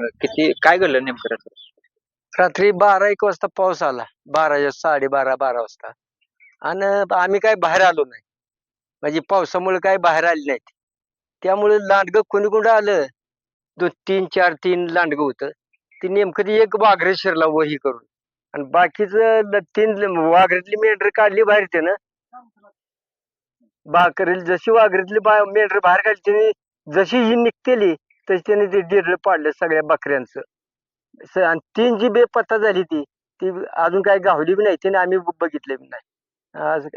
किती काय घडलं नेमकं रात्री? रात्री बारा एक वाजता पाऊस आला. बारा साडेबारा बारा वाजता. आणि आम्ही काय बाहेर आलो नाही. म्हणजे पावसामुळे काय बाहेर आले नाहीत. त्यामुळे लांडगं कोणी कोणी आलं. दोन तीन चार तीन लांडगं होतं. ते नेमकं ते एक वाघरे शिरला वही करून. आणि बाकीच तीन वाघरेतली मेंढर काढली बाहेर त्यानं. बाकरील जशी वाघरेतली बा मेंढर बाहेर काढली त्याने जशी ही निघतेली तशी त्याने ते डिरळ पाडलं सगळ्या बकऱ्यांचं. स- आणि तीन जी बेपत्ता झाली ती ती अजून काही गावली बी नाही त्याने आम्ही बघितले बी नाही.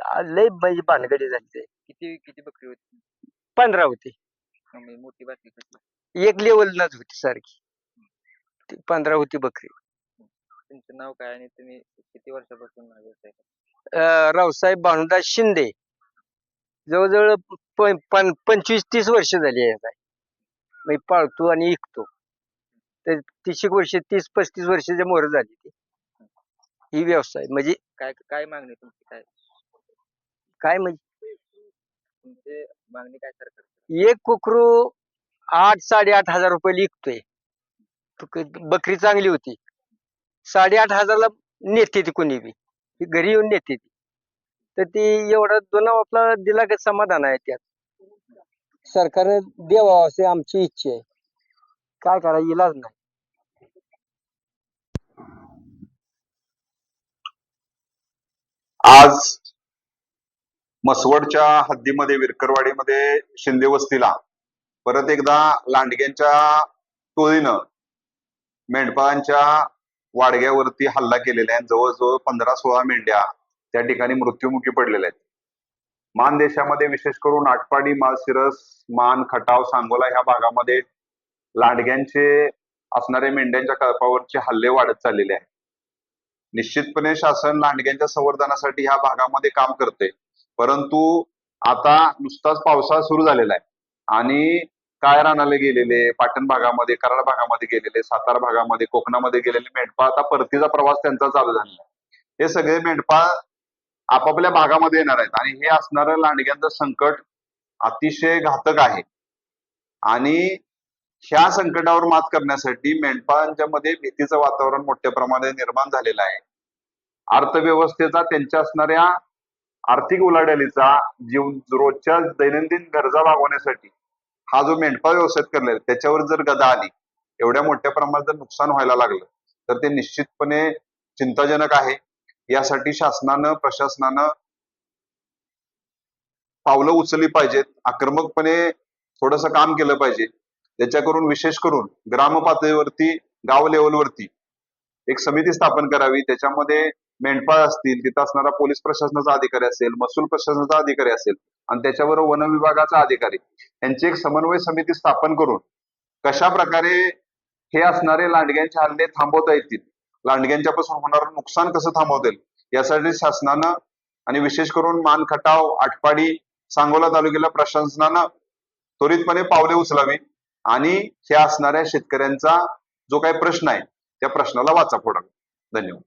आज लय म्हणजे भानगडी झाली ते. किती किती बकरी होती? पंधरा होती. आणि मोठी बाकी कसली? एक लेवललाच होती सारखी. ती पंधरा होती बकरी. तुमचं नाव काय आणि तुम्ही किती वर्षापासून हा व्यवसाय करता? अं, रावसाहेब भानुदास शिंदे. जवळजवळ प- पं- पंचवीस तीस वर्ष झाली आहे मी पाळतो आणि विकतो तर तीस एक वर्ष तीस पस्तीस वर्षाच्या मोर झाली ती. ही व्यवसाय म्हणजे काय काय मागणी तुमची? काय? काय म्हणजे तुमची मागणी काय सरकार एक कुकरू आठ साडेआठ हजार रुपये विकतोय. बकरी चांगली होती. साडेआठ हजारला नेते ती कोणी बी. ती घरी येऊन नेते ती. तर ती एवढा दोन आपला दिला का समाधान आहे त्यात. सरकारने द्यावा असे आमची इच्छा आहे. काय करा इलाज नाही. आज मसवडच्या हद्दीमध्ये विरकरवाडीमध्ये शिंदे वस्तीला परत एकदा लांडग्यांच्या टोळीनं मेंढपाळांच्या वाडग्यावरती हल्ला केलेला आहे. जवळजवळ पंधरा सोळा मेंढ्या त्या ठिकाणी मृत्युमुखी पडलेल्या आहेत. मान देशामध्ये विशेष करून आटपाडी माळशिरस मान खटाव सांगोला ह्या भागामध्ये लांडग्यांचे असणाऱ्या मेंढ्यांच्या कळपावरचे हल्ले वाढत चाललेले आहेत. निश्चितपणे शासन लांडग्यांच्या संवर्धनासाठी ह्या भागामध्ये काम करते परंतु आता नुसताच पावसाळा सुरू झालेला आहे. आणि काय रानाला गेलेले पाटण भागामध्ये कराड भागामध्ये गेलेले सातारा भागामध्ये कोकणामध्ये गेलेले मेंढपाळ आता परतीचा प्रवास त्यांचा चालू झालेला आहे. हे सगळे मेंढपाळ आपापल्या भागामध्ये येणार आहेत. आणि हे असणारं लांडग्यांचं संकट अतिशय घातक आहे. आणि ह्या संकटावर मात करण्यासाठी मेंढपाळांच्या मध्ये भीतीचं वातावरण मोठ्या प्रमाणात निर्माण झालेलं आहे. अर्थव्यवस्थेचा त्यांच्या असणाऱ्या आर्थिक उलाढालीचा जीव रोजच्या दैनंदिन गरजा भागवण्यासाठी हा जो मेंढपाळ व्यवसाय आहे त्याच्यावर जर गदा आली एवढ्या मोठ्या प्रमाणात जर नुकसान व्हायला लागलं तर ते निश्चितपणे चिंताजनक आहे. यासाठी शासनानं प्रशासनानं पावलं उचलली पाहिजेत. आक्रमकपणे थोडस काम केलं पाहिजे. त्याच्या करून विशेष करून ग्राम पातळीवरती गाव लेवलवरती एक समिती स्थापन करावी. त्याच्यामध्ये मेंढपाळ असतील तिथं असणारा पोलीस प्रशासनाचा अधिकारी असेल महसूल प्रशासनाचा अधिकारी असेल आणि त्याच्यावर वन विभागाचा अधिकारी. यांची एक समन्वय समिती स्थापन करून कशा प्रकारे हे असणारे लांडग्यांचे हल्ले थांबवता येतील लांडग्यांच्या पासून होणारं नुकसान कसं थांबवता येईल यासाठी शासनानं आणि विशेष करून मानखटाव आटपाडी सांगोला तालुक्याला प्रशासनानं त्वरितपणे पावले उचलावी आणि ह्या असणाऱ्या शेतकऱ्यांचा जो काही प्रश्न आहे त्या प्रश्नाला वाचा फोडावी. धन्यवाद.